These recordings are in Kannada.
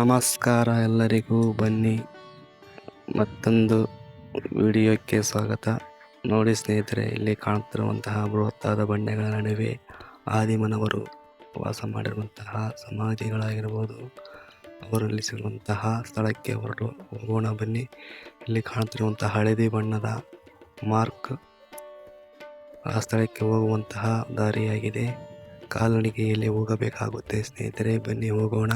ನಮಸ್ಕಾರ ಎಲ್ಲರಿಗೂ, ಬನ್ನಿ. ಮತ್ತೊಂದು ವಿಡಿಯೋಕ್ಕೆ ಸ್ವಾಗತ. ನೋಡಿ ಸ್ನೇಹಿತರೆ, ಇಲ್ಲಿ ಕಾಣುತ್ತಿರುವಂತಹ ಬೃಹತ್ತಾದ ಬಂಡೆಗಳ ನಡುವೆ ಆದಿಮನವರು ವಾಸ ಮಾಡಿರುವಂತಹ ಸಮಾಧಿಗಳಾಗಿರ್ಬೋದು. ಅವರು ನಿಲ್ಲಿಸಿರುವಂತಹ ಸ್ಥಳಕ್ಕೆ ಹೊರಟು ಹೋಗೋಣ, ಬನ್ನಿ. ಇಲ್ಲಿ ಕಾಣುತ್ತಿರುವಂತಹ ಹಳದಿ ಬಣ್ಣದ ಮಾರ್ಕ್ ಆ ಸ್ಥಳಕ್ಕೆ ಹೋಗುವಂತಹ ದಾರಿಯಾಗಿದೆ. ಕಾಲ್ನಡಿಗೆಯಲ್ಲಿ ಹೋಗಬೇಕಾಗುತ್ತೆ ಸ್ನೇಹಿತರೆ, ಬನ್ನಿ ಹೋಗೋಣ.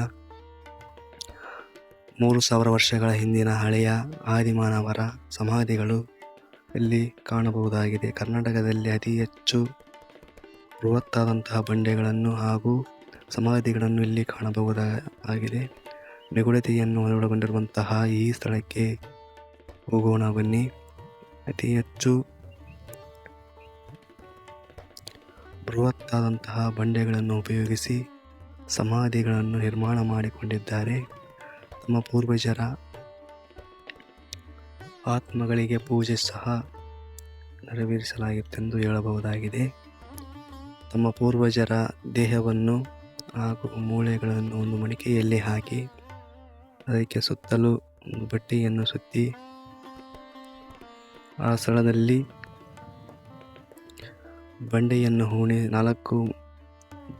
ಮೂರು ಸಾವಿರ ವರ್ಷಗಳ ಹಿಂದಿನ ಹಳೆಯ ಆದಿಮಾನವರ ಸಮಾಧಿಗಳು ಇಲ್ಲಿ ಕಾಣಬಹುದಾಗಿದೆ. ಕರ್ನಾಟಕದಲ್ಲಿ ಅತಿ ಹೆಚ್ಚು ಬೃಹತ್ತಾದಂತಹ ಬಂಡೆಗಳನ್ನು ಹಾಗೂ ಸಮಾಧಿಗಳನ್ನು ಇಲ್ಲಿ ಕಾಣಬಹುದಾಗಿದೆ. ನಿಗೂಢತೆಯನ್ನು ಒಳಗೊಂಡಿರುವಂತಹ ಈ ಸ್ಥಳಕ್ಕೆ ಹೋಗೋಣ ಬನ್ನಿ. ಅತಿ ಹೆಚ್ಚು ಬೃಹತ್ತಾದಂತಹ ಬಂಡೆಗಳನ್ನು ಉಪಯೋಗಿಸಿ ಸಮಾಧಿಗಳನ್ನು ನಿರ್ಮಾಣ ಮಾಡಿಕೊಂಡಿದ್ದಾರೆ. ತಮ್ಮ ಪೂರ್ವಜರ. ಆತ್ಮಗಳಿಗೆ ಪೂಜೆ ಸಹ ನೆರವೇರಿಸಲಾಗಿತ್ತೆಂದು ಹೇಳಬಹುದಾಗಿದೆ. ತಮ್ಮ ಪೂರ್ವಜರ ದೇಹವನ್ನು ಹಾಗೂ ಮೂಳೆಗಳನ್ನು ಒಂದು ಮಡಿಕೆಯಲ್ಲಿ ಹಾಕಿ, ಅದಕ್ಕೆ ಸುತ್ತಲೂ ಒಂದು ಬಟ್ಟೆಯನ್ನು ಸುತ್ತಿ, ಆ ಸ್ಥಳದಲ್ಲಿ ಬಂಡೆಯನ್ನು ಹೂಣಿ, ನಾಲ್ಕು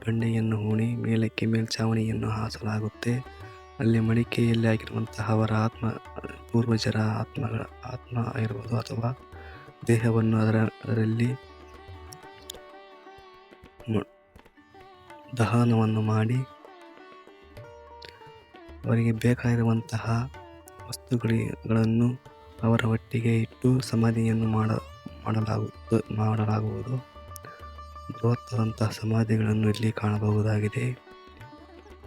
ಬಂಡೆಯನ್ನು ಹೂಣಿ, ಮೇಲಕ್ಕೆ ಮೇಲ್ಛಾವಣಿಯನ್ನು ಹಾಸಲಾಗುತ್ತೆ. ಅಲ್ಲಿ ಮಡಿಕೆಯಲ್ಲಿ ಆಗಿರುವಂತಹ ಅವರ ಆತ್ಮ, ಪೂರ್ವಜರ ಆತ್ಮಗಳ ಆತ್ಮ ಆಗಿರ್ಬೋದು ಅಥವಾ ದೇಹವನ್ನು ಅದರ, ಅದರಲ್ಲಿ ದಹನವನ್ನು ಮಾಡಿ ಅವರಿಗೆ ಬೇಕಾಗಿರುವಂತಹ ವಸ್ತುಗಳನ್ನು ಅವರ ಒಟ್ಟಿಗೆ ಇಟ್ಟು ಸಮಾಧಿಯನ್ನು ಮಾಡ, ಮಾಡಲಾಗುವುದು ಮಾಡಲಾಗುವುದು. ಬೃಹತ್ತಾದಂತಹ ಸಮಾಧಿಗಳನ್ನು ಇಲ್ಲಿ ಕಾಣಬಹುದಾಗಿದೆ.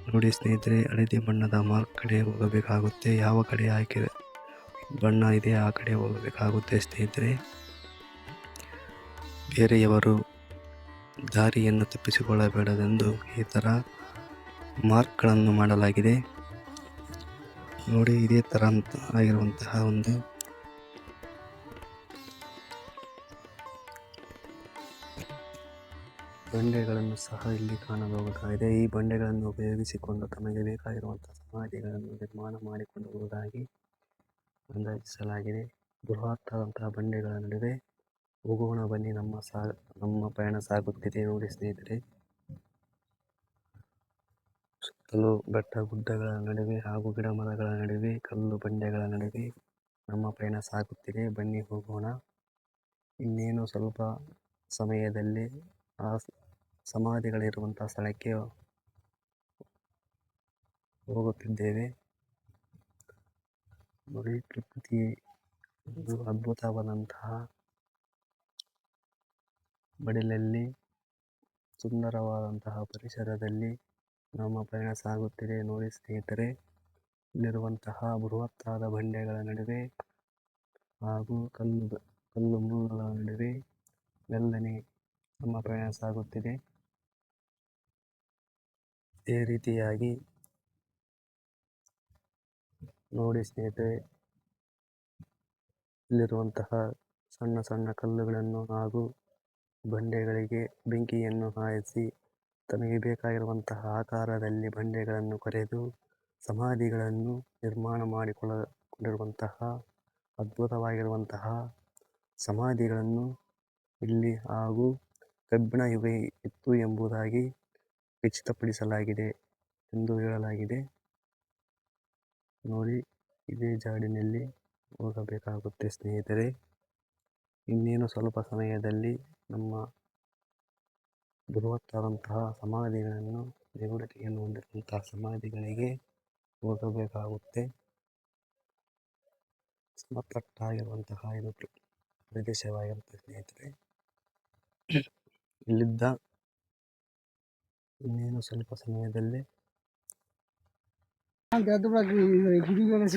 ನೋಡಿ ಸ್ನೇಹಿತರೆ, ಹಳದಿ ಬಣ್ಣದ ಮಾರ್ಕ್ ಕಡೆ ಹೋಗಬೇಕಾಗುತ್ತೆ. ಯಾವ ಕಡೆ ಹಾಕಿ ಬಣ್ಣ ಇದೆ, ಆ ಕಡೆ ಹೋಗಬೇಕಾಗುತ್ತೆ ಸ್ನೇಹಿತರೆ. ಬೇರೆಯವರು ದಾರಿಯನ್ನು ತಪ್ಪಿಸಿಕೊಳ್ಳಬೇಡದೆಂದು ಈ ಥರ ಮಾರ್ಕ್ಗಳನ್ನು ಮಾಡಲಾಗಿದೆ. ನೋಡಿ, ಇದೇ ಥರ ಆಗಿರುವಂತಹ ಒಂದು ಬಂಡೆಗಳನ್ನು ಸಹ ಇಲ್ಲಿ ಕಾಣಬಹುದಾಗಿದೆ. ಈ ಬಂಡೆಗಳನ್ನು ಉಪಯೋಗಿಸಿಕೊಂಡು ತಮಗೆ ಬೇಕಾಗಿರುವಂತಹ ಸಮಾಧಿಗಳನ್ನು ನಿರ್ಮಾಣ ಮಾಡಿಕೊಳ್ಳುವುದಾಗಿ ಅಂದಾಜಿಸಲಾಗಿದೆ. ಬೃಹತ್ತಾದಂತಹ ಬಂಡೆಗಳ ನಡುವೆ ಹೋಗೋಣ, ಬನ್ನಿ. ನಮ್ಮ ಸಾ, ನಮ್ಮ ಪಯಣ ಸಾಗುತ್ತಿದೆ ನೋಡಿ ಸ್ನೇಹಿತರೆ. ಸುತ್ತಲೂ ಬೆಟ್ಟ ಗುಡ್ಡಗಳ ನಡುವೆ ಹಾಗೂ ಗಿಡ ಮರಗಳ ನಡುವೆ, ಕಲ್ಲು ಬಂಡೆಗಳ ನಡುವೆ ನಮ್ಮ ಪಯಣ ಸಾಗುತ್ತಿದೆ. ಬನ್ನಿ ಹೋಗೋಣ. ಇನ್ನೇನು ಸ್ವಲ್ಪ ಸಮಯದಲ್ಲಿ ಆ ಸಮಾಧಿಗಳಿರುವಂಥ ಸ್ಥಳಕ್ಕೆ ಹೋಗುತ್ತಿದ್ದೇವೆ. ನೋಡಿ ಪ್ರಕೃತಿ ಒಂದು ಅದ್ಭುತವಾದಂತಹ ಬಡಿಲಲ್ಲಿ, ಸುಂದರವಾದಂತಹ ಪರಿಸರದಲ್ಲಿ ನಮ್ಮ ಪಯಣ ಸಾಗುತ್ತಿದೆ. ನೋಡಿ, ಸ್ನೇಹಿತರೆ, ಇಲ್ಲಿರುವಂತಹ ಬೃಹತ್ತಾದ ಬಂಡೆಗಳ ನಡುವೆ ಹಾಗೂ ಕಲ್ಲು ಕಲ್ಲು ಮುಳ್ಳುಗಳ ನಡುವೆ ಮೆಲ್ಲನೆ ನಮ್ಮ ಪ್ರಯಾಸ ಆಗುತ್ತಿದೆ. ಇದೇ ರೀತಿಯಾಗಿ ನೋಡಿ ಸ್ನೇಹಿತರೆ, ಇಲ್ಲಿರುವಂತಹ ಸಣ್ಣ ಸಣ್ಣ ಕಲ್ಲುಗಳನ್ನು ಹಾಗೂ ಬಂಡೆಗಳಿಗೆ ಬೆಂಕಿಯನ್ನು ಹಾಯಿಸಿ ತಮಗೆ ಬೇಕಾಗಿರುವಂತಹ ಆಕಾರದಲ್ಲಿ ಬಂಡೆಗಳನ್ನು ಕೊರೆದು ಸಮಾಧಿಗಳನ್ನು ನಿರ್ಮಾಣ ಮಾಡಿಕೊಳ್ಳಕೊಂಡಿರುವಂತಹ ಅದ್ಭುತವಾಗಿರುವಂತಹ ಸಮಾಧಿಗಳನ್ನು ಇಲ್ಲಿ ಹಾಗೂ ಕಬ್ಬಿಣ ಇವೆ ಇತ್ತು ಎಂಬುದಾಗಿ ಖಚಿತಪಡಿಸಲಾಗಿದೆ ಎಂದು ಹೇಳಲಾಗಿದೆ. ನೋಡಿ, ಇದೇ ಜಾಡಿನಲ್ಲಿ ಹೋಗಬೇಕಾಗುತ್ತೆ ಸ್ನೇಹಿತರೆ. ಇನ್ನೇನು ಸ್ವಲ್ಪ ಸಮಯದಲ್ಲಿ ನಮ್ಮ ಬೃಹತ್ತಾದಂತಹ ಸಮಾಧಿಗಳನ್ನು ನಿಗೂಢತೆಯನ್ನು ಹೊಂದಿರುವಂತಹ ಸಮಾಧಿಗಳಿಗೆ ಹೋಗಬೇಕಾಗುತ್ತೆ. ಸಮತಟ್ಟಾಗಿರುವಂತಹ ಇದು ಪ್ರ- ಪ್ರದೇಶವಾಗಿರುತ್ತೆ ಸ್ನೇಹಿತರೆ. ಇಲ್ಲಿದ್ದ ಇನ್ನೇನು ಸ್ವಲ್ಪ ಸಮಯದಲ್ಲಿ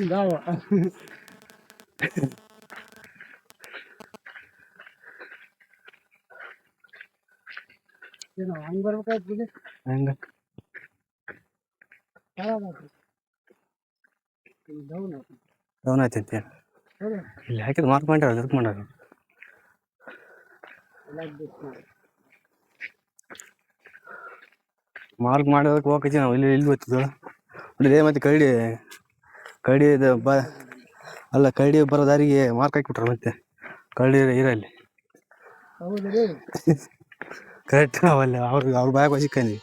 dava. ಏನೋ ಹಂಗ್ ಬರ್ಬೇಕಾಯ್ತು ಬಿಡಿ. ಹಂಗ. ಡೌನ್ ಆಯ್ತೈತಿ. ಇಲ್ಲಿ ಹಾಕಿದ್ ಮಾರ್ಕ್ ಮಾಡ್ಯಾರ ಅದಕ್ಕೆ ಮಾಡ್ಯಾರ ಮಾರ್ಕ್ ಮಾಡೋದಕ್ಕೆ ಹೋಗಿ ನಾವು. ಇಲ್ಲಿ ಇಲ್ಲಿ ಗೊತ್ತಿದ್ವಲ್ಲ ನೋಡ್ರಿ ಮತ್ತೆ ಕರಡಿ ಕರಡಿ ಇದು ಬ, ಅಲ್ಲ ಕರಡಿ ಬರೋ ದಾರಿಗೆ ಮಾರ್ಕ್ ಹಾಕಿಬಿಟ್ರ ಮತ್ತೆ ಕರಡಿ ಇರಲ್ಲಿ ಕರೆಕ್ಟ್ ಅವಲ್ಲ ಅವ್ರಿಗೆ ಅವ್ರ ಬಾಯಾಗ ಸಿಕ್ಕಂದಿ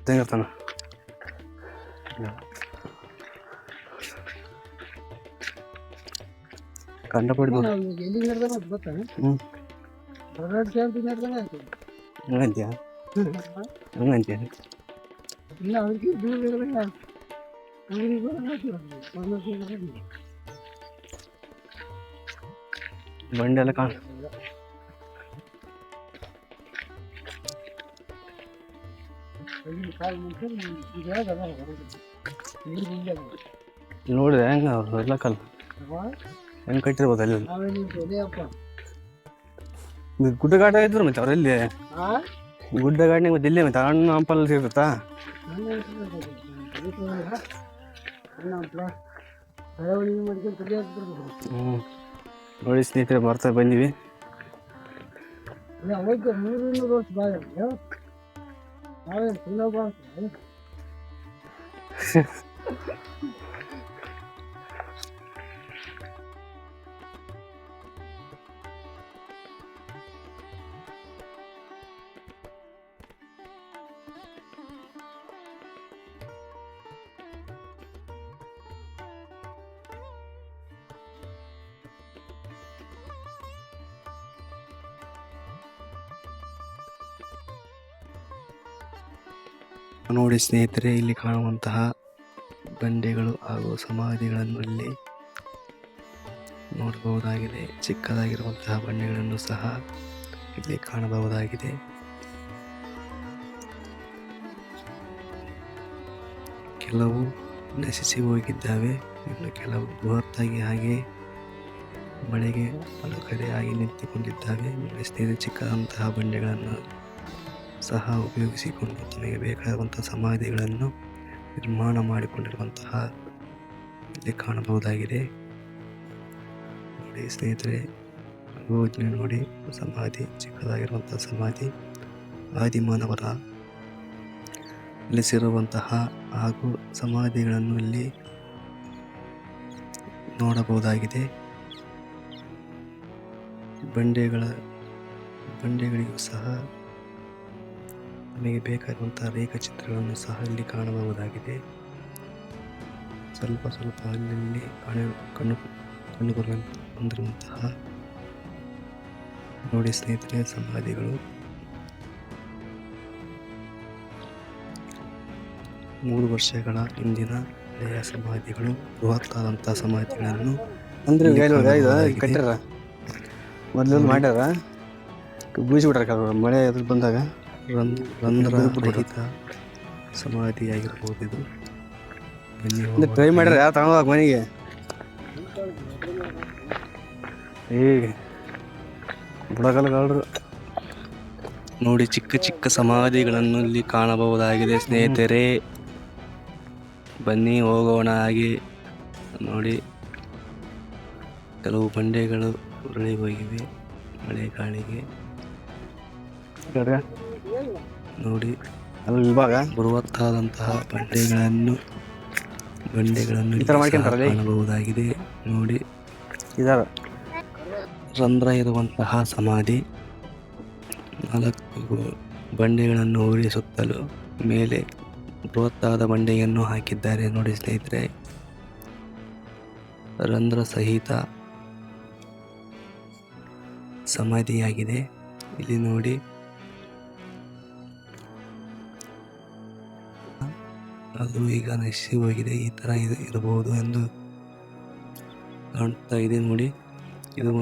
ഇത് നിർത്തണം കണ്ടപ്പോടി വണ്ടി എല്ലാം കാണാം ನೋಡಿದೆ ಹೆಂಗ ಎಲ್ಲ ಕಲ್ ಹೆಂಗ್ ಕಟ್ಟಿರ್ಬೋದು ಅಲ್ಲಿ? ಗುಡ್ಡಗಾಡ ಇದ್ರು ಮತ್ತೆ ಅವರಲ್ಲಿ? ಗುಡ್ಡಗಾಡಿನಾಗ ಮತ್ತೆ ಇಲ್ಲೇ ಮತ್ತೆ ಹಣ್ಣು ಹಂಪಲ್ ಸಿಗುತ್ತಾ? ಹ್ಞೂ ನೋಡಿ ಸ್ನೇಹಿತರೆ ಬರ್ತಾ ಬಂದೀವಿ. ಇಲ್ಲ ಅವಕ್ಕೆ ನೂರು ಇನ್ನೂರು ನೋಡಿ ಸ್ನೇಹಿತರೆ, ಇಲ್ಲಿ ಕಾಣುವಂತಹ ಬಂಡೆಗಳು ಹಾಗೂ ಸಮಾಧಿಗಳನ್ನು ಇಲ್ಲಿ ನೋಡಬಹುದಾಗಿದೆ. ಚಿಕ್ಕದಾಗಿರುವಂತಹ ಬಂಡೆಗಳನ್ನು ಸಹ ಇಲ್ಲಿ ಕಾಣಬಹುದಾಗಿದೆ. ಕೆಲವು ನಶಿಸಿ ಹೋಗಿದ್ದಾವೆ. ಇನ್ನು ಕೆಲವು ಬೃಹತ್ತಾಗಿ ಹಾಗೆ ಮಳೆಗೆ ಕಡೆಯಾಗಿ ನಿಂತುಕೊಂಡಿದ್ದಾವೆ. ನೋಡಿ ಸ್ನೇಹಿತರೆ ಚಿಕ್ಕದಂತಹ ಬಂಡೆಗಳನ್ನು ಸಹ ಉಪಯೋಗಿಸಿಕೊಂಡು ತನಗೆ ಬೇಕಾದಂತಹ ಸಮಾಧಿಗಳನ್ನು ನಿರ್ಮಾಣ ಮಾಡಿಕೊಂಡಿರುವಂತಹ ಇಲ್ಲಿ ಕಾಣಬಹುದಾಗಿದೆ. ನೋಡಿ ಸ್ನೇಹಿತರೆ, ಯೋಜನೆ ನೋಡಿ, ಸಮಾಧಿ, ಚಿಕ್ಕದಾಗಿರುವಂತಹ ಸಮಾಧಿ, ಆದಿಮಾನವರ ನೆಲೆಸಿರುವಂತಹ ಹಾಗೂ ಸಮಾಧಿಗಳನ್ನು ಇಲ್ಲಿ ನೋಡಬಹುದಾಗಿದೆ. ಬಂಡೆಗಳ, ಬಂಡೆಗಳಿಗೂ ಸಹ ನಮಗೆ ಬೇಕಾಗಿರುವಂತಹ ರೇಖಾಚಿತ್ರಗಳನ್ನು ಸಹ ಇಲ್ಲಿ ಕಾಣಬಹುದಾಗಿದೆ. ಸ್ವಲ್ಪ ಸ್ವಲ್ಪ ಅಲ್ಲಿ ಕಾಣ ಕಣ್ಣು ಕಂಡು ಬರುವಂತ ಬಂದಿರುವಂತಹ ನೋಡಿ ಸ್ನೇಹಿತರೆ ಸಮಾಧಿಗಳು. ಮೂರು ವರ್ಷಗಳ ಹಿಂದಿನ ಹಳೆಯ ಸಮಾಧಿಗಳು ಬೃಹತ್ತಾದಂತಹ ಸಮಾಧಿಗಳನ್ನು ಅಂದ್ರೆ. ಕಟ್ಟಾರ ಮೊದ್ಲು ಮಾಡ್ಯಾರ? ಬೀಳ್ಸಿಬಿಟ್ರ ಮಳೆ ಎದುರು ಬಂದಾಗ? ರಂಧ್ರ ರಹಿತ ಸಮಾಧಿಯಾಗಿರ್ಬೋದು ಇದು ಬನ್ನಿ ಟ್ರೈ ಮಾಡಿದರೆ ಮಾಡ್ಯಾರ ಯಾರು ತಗೊಂಡೋಗ ಮನೆಗೆ? ಈಗ ಬುಡಗಲ್ಗಾಡ್ರು ನೋಡಿ ಚಿಕ್ಕ ಚಿಕ್ಕ ಸಮಾಧಿಗಳನ್ನು ಇಲ್ಲಿ ಕಾಣಬಹುದಾಗಿದೆ ಸ್ನೇಹಿತರೆ. ಬನ್ನಿ ಹೋಗೋಣ ಹಾಗೆ. ನೋಡಿ ಕೆಲವು ಬಂಡೆಗಳು ಉರುಳಿ ಹೋಗಿವೆ ಮಳೆ ಗಾಳಿಗೆ. ನೋಡಿ ಇವಾಗ ಬೃಹತ್ತಾದಂತಹ ಬಂಡೆಗಳನ್ನು ಬಂಡೆಗಳನ್ನು ಈ ಥರ ಕಾಣಬಹುದಾಗಿದೆ. ನೋಡಿ ಇದಾವೆ. ರಂಧ್ರ ಇರುವಂತಹ ಸಮಾಧಿ ನಾಲ್ಕು ಬಂಡೆಗಳನ್ನು ಊರಿ ಸುತ್ತಲೂ ಮೇಲೆ ಬೃಹತ್ತಾದ ಬಂಡೆಯನ್ನು ಹಾಕಿದ್ದಾರೆ. ನೋಡಿ ಸ್ನೇಹಿತರೆ ರಂಧ್ರ ಸಹಿತ ಸಮಾಧಿಯಾಗಿದೆ. ಇಲ್ಲಿ ನೋಡಿ ಅದು ಈಗ ನಶಿಸಿ ಹೋಗಿದೆ, ಈ ಥರ ಇದು ಇರಬಹುದು ಎಂದು ಕಾಣ್ತಾ ಇದೆ ನೋಡಿ. ಇದು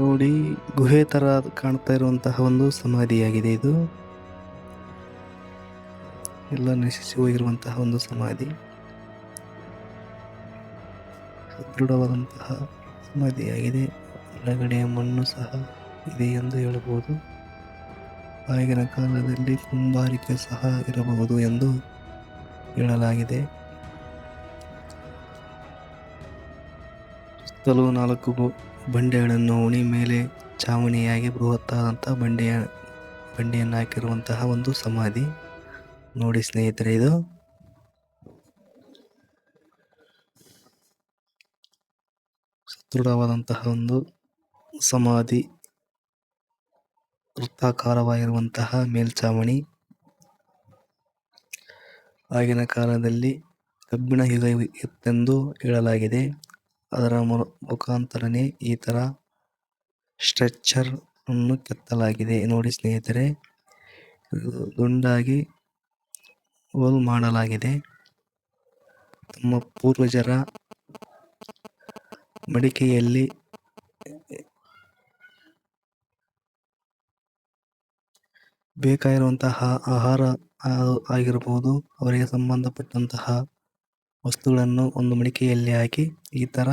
ನೋಡಿ, ಗುಹೆ ತರ ಕಾಣ್ತಾ ಇರುವಂತಹ ಒಂದು ಸಮಾಧಿಯಾಗಿದೆ ಇದು. ಎಲ್ಲ ನಶಿಸಿ ಹೋಗಿರುವಂತಹ ಒಂದು ಸಮಾಧಿ. ಸದೃಢವಾದಂತಹ ಸಮಾಧಿಯಾಗಿದೆ. ಒಳಗಡೆ ಮಣ್ಣು ಸಹ ಇದೆ ಎಂದು ಹೇಳಬಹುದು ಆಗಿನ ಕಾಲದಲ್ಲಿ ಕುಂಬಾರಿಕೆ ಸಹ ಇರಬಹುದು ಎಂದು ಹೇಳಲಾಗಿದೆ. ಸುತ್ತಲೂ ನಾಲ್ಕು ಬಂಡೆಗಳನ್ನು ಉಣಿ ಮೇಲೆ ಚಾವಣಿಯಾಗಿ ಬೃಹತ್ತಾದಂತಹ ಬಂಡೆಯ ಬಂಡೆಯನ್ನು ಹಾಕಿರುವಂತಹ ಒಂದು ಸಮಾಧಿ. ನೋಡಿ ಸ್ನೇಹಿತರೆ ಇದು. ಸುದೃಢವಾದಂತಹ ಒಂದು ಸಮಾಧಿ. ವೃತ್ತಾಕಾರವಾಗಿರುವಂತಹ ಮೇಲ್ಚಾವಣಿ. ಆಗಿನ ಕಾಲದಲ್ಲಿ ಕಬ್ಬಿಣ ಯುಗ ಇತ್ತೆಂದು ಹೇಳಲಾಗಿದೆ. ಅದರ ಮುಖಾಂತರನೇ ಈ ತರ ಸ್ಟ್ರಕ್ಚರ್ ಅನ್ನು ಕೆತ್ತಲಾಗಿದೆ. ನೋಡಿ ಸ್ನೇಹಿತರೆ ದುಂಡಾಗಿ ಹೋಲ್ ಮಾಡಲಾಗಿದೆ. ತಮ್ಮ ಪೂರ್ವಜರ ಮಡಿಕೆಯಲ್ಲಿ ಬೇಕಾಗಿರುವಂತಹ ಆಹಾರ ಆಗಿರಬಹುದು ಅವರಿಗೆ ಸಂಬಂಧಪಟ್ಟಂತಹ ವಸ್ತುಗಳನ್ನು ಒಂದು ಮಡಿಕೆಯಲ್ಲಿ ಹಾಕಿ, ಈ ತರ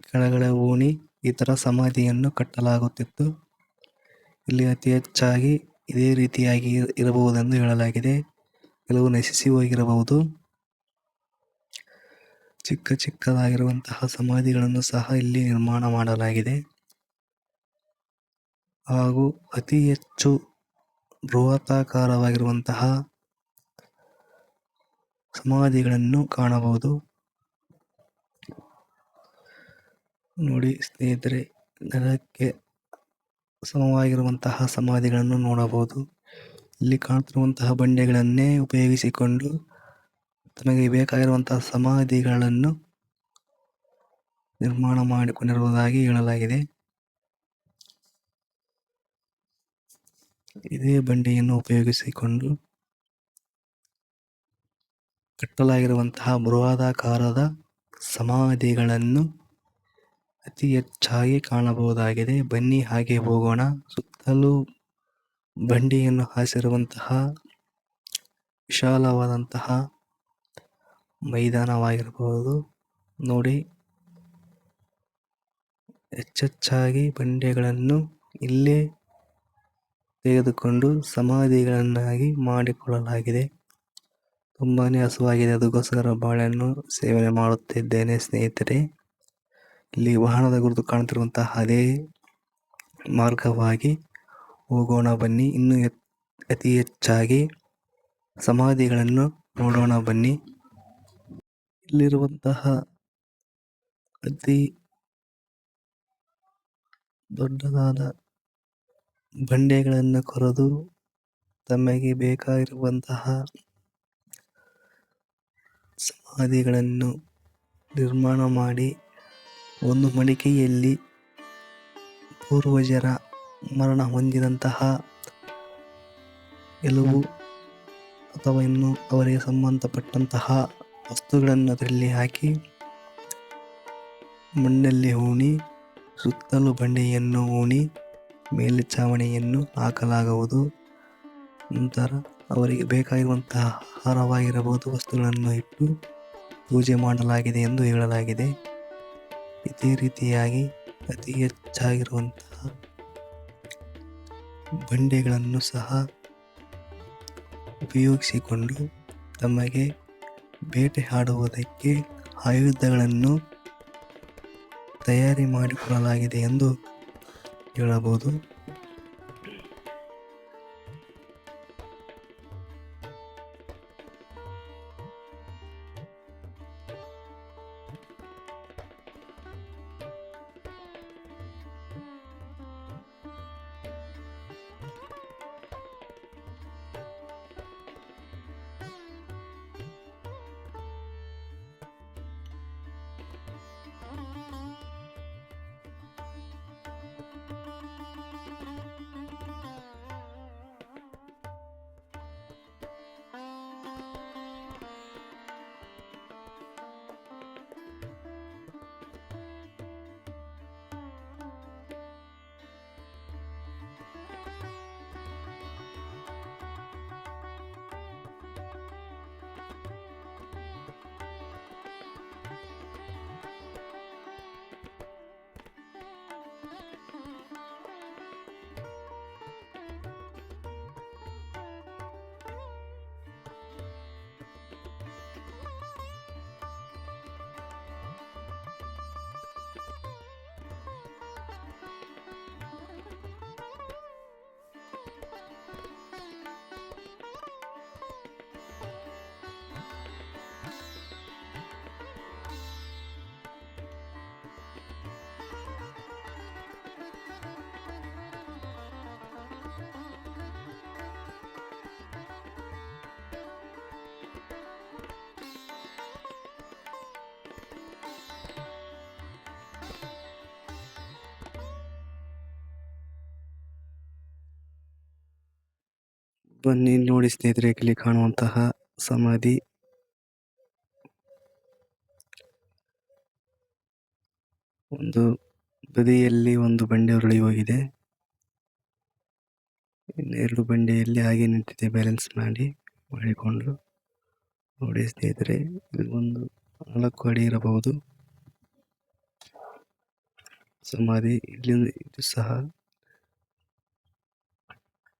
ಕೆಳಗಡೆ ಓಣಿ ಈ ತರ ಸಮಾಧಿಯನ್ನು ಕಟ್ಟಲಾಗುತ್ತಿತ್ತು. ಇಲ್ಲಿ ಅತಿ ಹೆಚ್ಚಾಗಿ ಇದೇ ರೀತಿಯಾಗಿ ಇರ- ಇರಬಹುದೆಂದು ಹೇಳಲಾಗಿದೆ. ಕೆಲವು ನಶಿಸಿ ಹೋಗಿರಬಹುದು. ಚಿಕ್ಕ ಚಿಕ್ಕದಾಗಿರುವಂತಹ ಸಮಾಧಿಗಳನ್ನು ಸಹ ಇಲ್ಲಿ ನಿರ್ಮಾಣ ಮಾಡಲಾಗಿದೆ. ಹಾಗೂ ಅತಿ ಹೆಚ್ಚು ಬೃಹತಾಕಾರವಾಗಿರುವಂತಹ ಸಮಾಧಿಗಳನ್ನು ಕಾಣಬಹುದು. ನೋಡಿ ಸ್ನೇಹಿತರೆ ನೆಲಕ್ಕೆ ಸಮವಾಗಿರುವಂತಹ ಸಮಾಧಿಗಳನ್ನು ನೋಡಬಹುದು. ಇಲ್ಲಿ ಕಾಣುತ್ತಿರುವಂತಹ ಬಂಡೆಗಳನ್ನೇ ಉಪಯೋಗಿಸಿಕೊಂಡು ತಮಗೆ ಬೇಕಾಗಿರುವಂತಹ ಸಮಾಧಿಗಳನ್ನು ನಿರ್ಮಾಣ ಮಾಡಿಕೊಂಡಿರುವುದಾಗಿ ಹೇಳಲಾಗಿದೆ. ಇದೇ ಬಂಡೆಯನ್ನು ಉಪಯೋಗಿಸಿಕೊಂಡು ಕಟ್ಟಲಾಗಿರುವಂತಹ ಬೃಹದಾಕಾರದ ಸಮಾಧಿಗಳನ್ನು ಅತಿ ಹೆಚ್ಚಾಗಿ ಕಾಣಬಹುದಾಗಿದೆ. ಬನ್ನಿ ಹಾಗೆ ಹೋಗೋಣ. ಸುತ್ತಲೂ ಬಂಡೆಯನ್ನು ಹಾಸಿರುವಂತಹ ವಿಶಾಲವಾದಂತಹ ಮೈದಾನವಾಗಿರಬಹುದು. ನೋಡಿ, ಹೆಚ್ಚೆಚ್ಚಾಗಿ ಬಂಡೆಗಳನ್ನು ಇಲ್ಲೇ ತೆಗೆದುಕೊಂಡು ಸಮಾಧಿಗಳನ್ನಾಗಿ ಮಾಡಿಕೊಳ್ಳಲಾಗಿದೆ. ತುಂಬಾನೇ ಹಸುವಾಗಿದೆ. ಅದಕ್ಕೋಸ್ಕರ ಬಾಳೆಹಣ್ಣು ಸೇವನೆ ಮಾಡುತ್ತಿದ್ದೇನೆ ಸ್ನೇಹಿತರೆ. ಇಲ್ಲಿ ವಾಹನದ ಗುರುತು ಕಾಣುತ್ತಿರುವಂತಹ ಅದೇ ಮಾರ್ಗವಾಗಿ ಹೋಗೋಣ ಬನ್ನಿ. ಇನ್ನೂ ಅತಿ ಹೆಚ್ಚಾಗಿ ಸಮಾಧಿಗಳನ್ನು ನೋಡೋಣ ಬನ್ನಿ. ಇಲ್ಲಿರುವಂತಹ ಅತಿ ದೊಡ್ಡದಾದ ಬಂಡೆಗಳನ್ನು ಕೊರೆದು ತಮಗೆ ಬೇಕಾಗಿರುವಂತಹ ಸಮಾಧಿಗಳನ್ನು ನಿರ್ಮಾಣ ಮಾಡಿ ಒಂದು ಮಡಿಕೆಯಲ್ಲಿ ಪೂರ್ವಜರ ಮರಣ ಹೊಂದಿದಂತಹ ಕೆಲವು ಅಥವಾ ಇನ್ನು ಅವರಿಗೆ ಸಂಬಂಧಪಟ್ಟಂತಹ ವಸ್ತುಗಳನ್ನು ಅದರಲ್ಲಿ ಹಾಕಿ ಮಣ್ಣಲ್ಲಿ ಹೂಣಿ, ಸುತ್ತಲೂ ಬಂಡೆಯನ್ನು ಹೂಣಿ ಮೇಲ್ಛಾವಣಿಯನ್ನು ಹಾಕಲಾಗುವುದು. ನಂತರ ಅವರಿಗೆ ಬೇಕಾಗಿರುವಂತಹ ಆಹಾರವಾಗಿರಬಹುದು, ವಸ್ತುಗಳನ್ನು ಇಟ್ಟು ಪೂಜೆ ಮಾಡಲಾಗಿದೆ ಎಂದು ಹೇಳಲಾಗಿದೆ. ಇದೇ ರೀತಿಯಾಗಿ ಅತಿ ಹೆಚ್ಚಾಗಿರುವಂತಹ ಬಂಡೆಗಳನ್ನು ಸಹ ಉಪಯೋಗಿಸಿಕೊಂಡು ತಮಗೆ ಬೇಟೆ ಆಡುವುದಕ್ಕೆ ಆಯುಧಗಳನ್ನು ತಯಾರಿ ಮಾಡಿಕೊಳ್ಳಲಾಗಿದೆ ಎಂದು ಹೇಳಬಹುದು ಬನ್ನಿ. ನೋಡಿ ಸ್ನೇಹಿತರೆ, ಇಲ್ಲಿ ಕಾಣುವಂತಹ ಸಮಾಧಿ. ಒಂದು ಬದಿಯಲ್ಲಿ ಒಂದು ಬಂಡೆ ಉರುಳಿ ಹೋಗಿದೆ. ಇನ್ನೆರಡು ಬಂಡೆಯಲ್ಲಿ ಹಾಗೆ ನಿಂತಿದೆ ಬ್ಯಾಲೆನ್ಸ್ ಮಾಡಿ ಮಾಡಿಕೊಂಡು ನೋಡಿ ಸ್ನೇಹಿತರೆ ಇದು ಒಂದು ನಾಲ್ಕು ಅಡಿ ಇರಬಹುದು. ಸಮಾಧಿ ಇಲ್ಲಿ ಇದು ಸಹ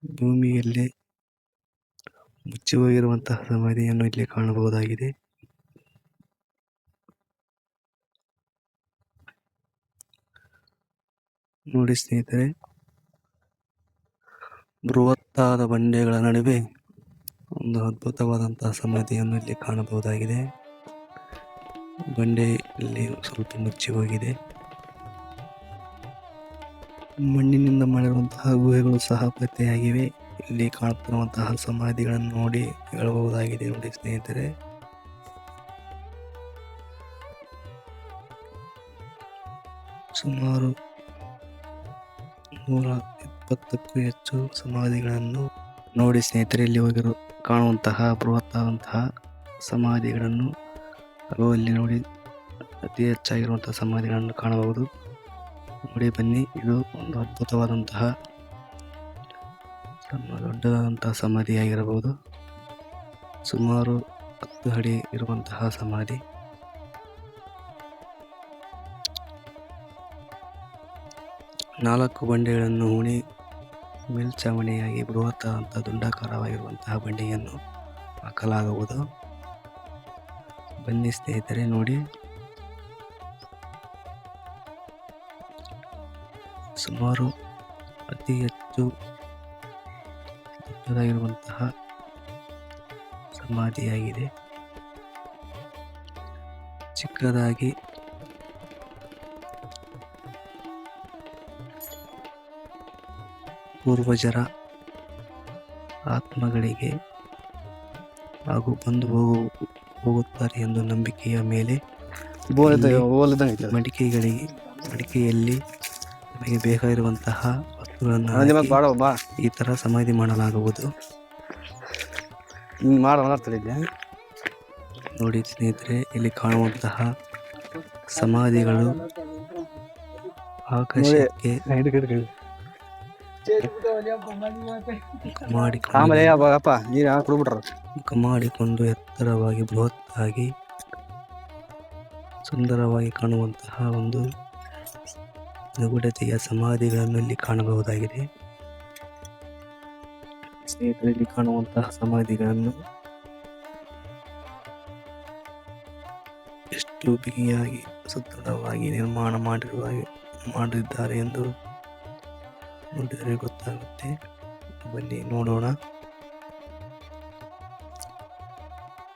ಭೂಮಿಯಲ್ಲಿ ಮುಚ್ಚಿ ಹೋಗಿರುವಂತಹ ಸಮಾಧಿಯನ್ನು ಇಲ್ಲಿ ಕಾಣಬಹುದಾಗಿದೆ. ನೋಡಿ ಸ್ನೇಹಿತರೆ, ಬೃಹತ್ತಾದ ಬಂಡೆಗಳ ನಡುವೆ ಒಂದು ಅದ್ಭುತವಾದಂತಹ ಸಮಾಧಿಯನ್ನು ಇಲ್ಲಿ ಕಾಣಬಹುದಾಗಿದೆ. ಬಂಡೆ ಇಲ್ಲಿ ಸ್ವಲ್ಪ ಮುಚ್ಚಿ ಹೋಗಿದೆ. ಮಣ್ಣಿನಿಂದ ಮಾಡಿರುವಂತಹ ಗುಹೆಗಳು ಸಹ ಪತ್ತೆಯಾಗಿವೆ. ಇಲ್ಲಿ ಕಾಣುತ್ತಿರುವಂತಹ ಸಮಾಧಿಗಳನ್ನು ನೋಡಿ ಹೇಳಬಹುದಾಗಿದೆ ನೋಡಿ ಸ್ನೇಹಿತರೆ. ಸುಮಾರು ನೂರ ಇಪ್ಪತ್ತಕ್ಕೂ ಹೆಚ್ಚು ಸಮಾಧಿಗಳನ್ನು ನೋಡಿ ಸ್ನೇಹಿತರೆ, ಇಲ್ಲಿ ಹೋಗಿರೋ ಕಾಣುವಂತಹ, ಬೃಹತ್ತಾದಂತಹ ಸಮಾಧಿಗಳನ್ನು ಹಾಗೂ ಅಲ್ಲಿ ನೋಡಿ ಅತಿ ಹೆಚ್ಚಾಗಿರುವಂತಹ ಸಮಾಧಿಗಳನ್ನು ಕಾಣಬಹುದು. ನೋಡಿ ಬನ್ನಿ, ಇದು ಒಂದು ಅದ್ಭುತವಾದಂತಹ ಸಣ್ಣ ದೊಡ್ಡದಾದಂತಹ ಸಮಾಧಿಯಾಗಿರಬಹುದು. ಸುಮಾರು ಹತ್ತು ಅಡಿ ಇರುವಂತಹ ಸಮಾಧಿ. ನಾಲ್ಕು ಬಂಡೆಗಳನ್ನು ಉಣಿ ಮೇಲ್ಚಾವಣಿಯಾಗಿ ಬೃಹತ್ತಾದಂತಹ ದುಂಡಾಕಾರವಾಗಿರುವಂತಹ ಬಂಡೆಯನ್ನು ಹಾಕಲಾಗುವುದು. ಬನ್ನಿ ಸ್ನೇಹಿತರೆ, ನೋಡಿ. ಸುಮಾರು ಅತಿ ಹೆಚ್ಚು ದೊಡ್ಡದಾಗಿರುವಂತಹ ಸಮಾಧಿಯಾಗಿದೆ ಚಿಕ್ಕದಾಗಿ ಪೂರ್ವಜರ ಆತ್ಮಗಳಿಗೆ ಹಾಗೂ ಬಂದು ಹೋಗು ಹೋಗುತ್ತಾರೆ ಎಂದು ನಂಬಿಕೆಯ ಮೇಲೆ. ಮಡಿಕೆಗಳಿಗೆ ಮಡಿಕೆಯಲ್ಲಿ ನಮಗೆ ಬೇಕಾಗಿರುವಂತಹ ವಸ್ತುಗಳನ್ನು ಈ ತರ ಸಮಾಧಿ ಮಾಡಲಾಗುವುದು. ನೋಡಿ ಸ್ನೇಹಿತರೆ ಇಲ್ಲಿ ಕಾಣುವಂತಹ ಸಮಾಧಿಗಳು ಆಕಾಶಕ್ಕೆ ಮಾಡಿಕೊಂಡು ಎತ್ತರವಾಗಿ ಬೃಹತ್ತಾಗಿ ಸುಂದರವಾಗಿ ಕಾಣುವಂತಹ ಒಂದು ನಿಗೂಢತೆಯ ಸಮಾಧಿಗಳನ್ನು ಇಲ್ಲಿ ಕಾಣಬಹುದಾಗಿದೆ. ಸ್ನೇಹಿತರಲ್ಲಿ ಕಾಣುವಂತಹ ಸಮಾಧಿಗಳನ್ನು ಎಷ್ಟು ಬಿಗಿಯಾಗಿ ಸುತ್ತಳವಾಗಿ ನಿರ್ಮಾಣ ಮಾಡಿರುವ, ಮಾಡಿದ್ದಾರೆ ಎಂದು ನೋಡಿದರೆ ಗೊತ್ತಾಗುತ್ತೆ. ಬನ್ನಿ ನೋಡೋಣ.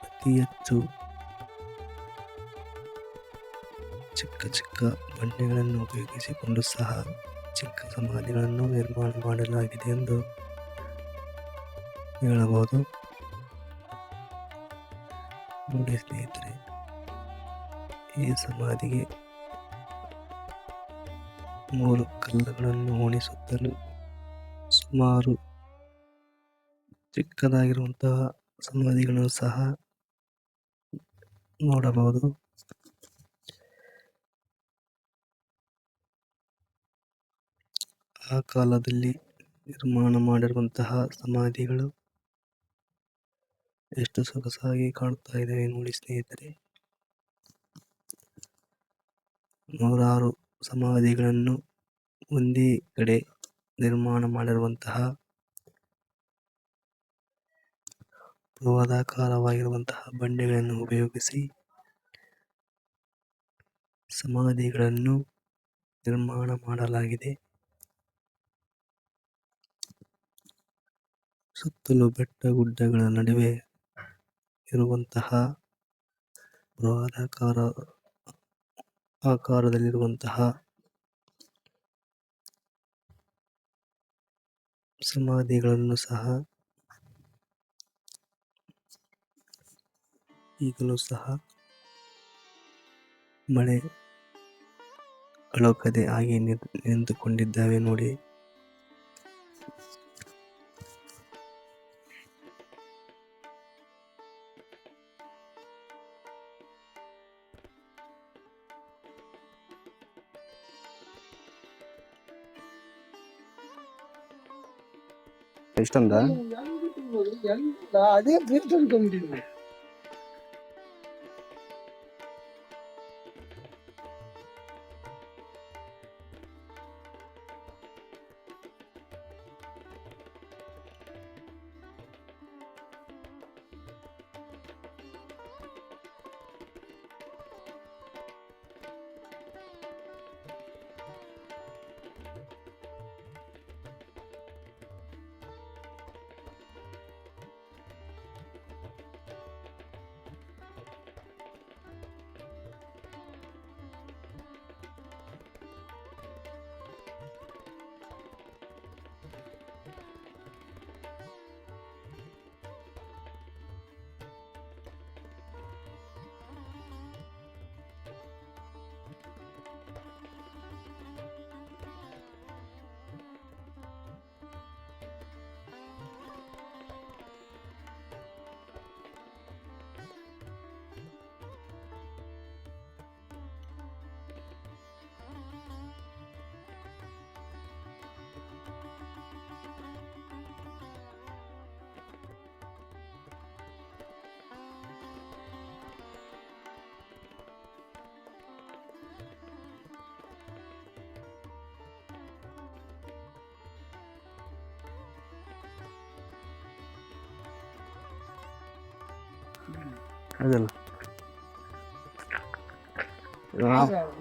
ಅತಿ ಹೆಚ್ಚು ಚಿಕ್ಕ ಚಿಕ್ಕ ಬಂಡೆಗಳನ್ನು ಉಪಯೋಗಿಸಿಕೊಂಡು ಸಹ ಚಿಕ್ಕ ಸಮಾಧಿಗಳನ್ನು ನಿರ್ಮಾಣ ಮಾಡಲಾಗಿದೆ ಎಂದು ಹೇಳಬಹುದು. ನೋಡಿ ಸ್ನೇಹಿತರೆ, ಈ ಸಮಾಧಿಗೆ ಮೂರು ಕಲ್ಲುಗಳನ್ನು ಉಣಿಸುತ್ತಲು ಸುಮಾರು ಚಿಕ್ಕದಾಗಿರುವಂತಹ ಸಮಾಧಿಗಳನ್ನು ಸಹ ನೋಡಬಹುದು. ಆ ಕಾಲದಲ್ಲಿ ನಿರ್ಮಾಣ ಮಾಡಿರುವಂತಹ ಸಮಾಧಿಗಳು ಎಷ್ಟು ಸೊಗಸಾಗಿ ಕಾಣ್ತಾ ಇದ್ದಾವೆ ನೋಡಿ ಸ್ನೇಹಿತರೆ. ನೂರಾರು ಸಮಾಧಿಗಳನ್ನು ಒಂದೇ ಕಡೆ ನಿರ್ಮಾಣ ಮಾಡಿರುವಂತಹ ಬೃಹದಾಕಾರವಾಗಿರುವಂತಹ ಬಂಡೆಗಳನ್ನು ಉಪಯೋಗಿಸಿ ಸಮಾಧಿಗಳನ್ನು ನಿರ್ಮಾಣ ಮಾಡಲಾಗಿದೆ. ಸುತ್ತಲೂ ಬೆಟ್ಟ ಗುಡ್ಡಗಳ ನಡುವೆ ಇರುವಂತಹ ಬೃಹದಾಕಾರ, ಆಕಾರದಲ್ಲಿರುವಂತಹ ಸಮಾಧಿಗಳನ್ನು ಸಹ ಈಗಲೂ ಸಹ ಮಳೆ ಅಳೋಕದೆ ಹಾಗೆ ನಿಂತುಕೊಂಡಿದ್ದಾವೆ ನೋಡಿ. ಇಷ್ಟೊಂದ ಎಲ್ಲ ಅದೇ ಪ್ಲೇಸ್ ಅನ್ಕೊಂಡ್ಬಿಟ್ಟಿದ್ವಿ ಅದಲ್ಲ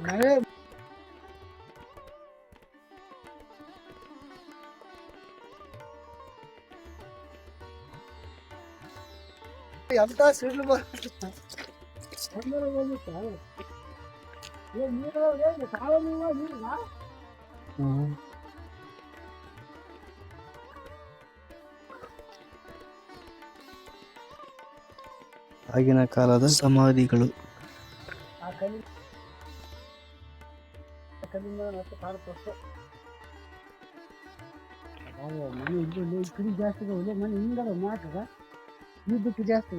ಮಳೆ ಎಂತ ಸಿಡ್ಲು ಬರುತ್ತೆ ಆಗಿನ ಕಾಲದ ಸಮಾಧಿಗಳು. ಜಾಸ್ತಿ ಇದ್ದಕ್ಕೆ ಜಾಸ್ತಿ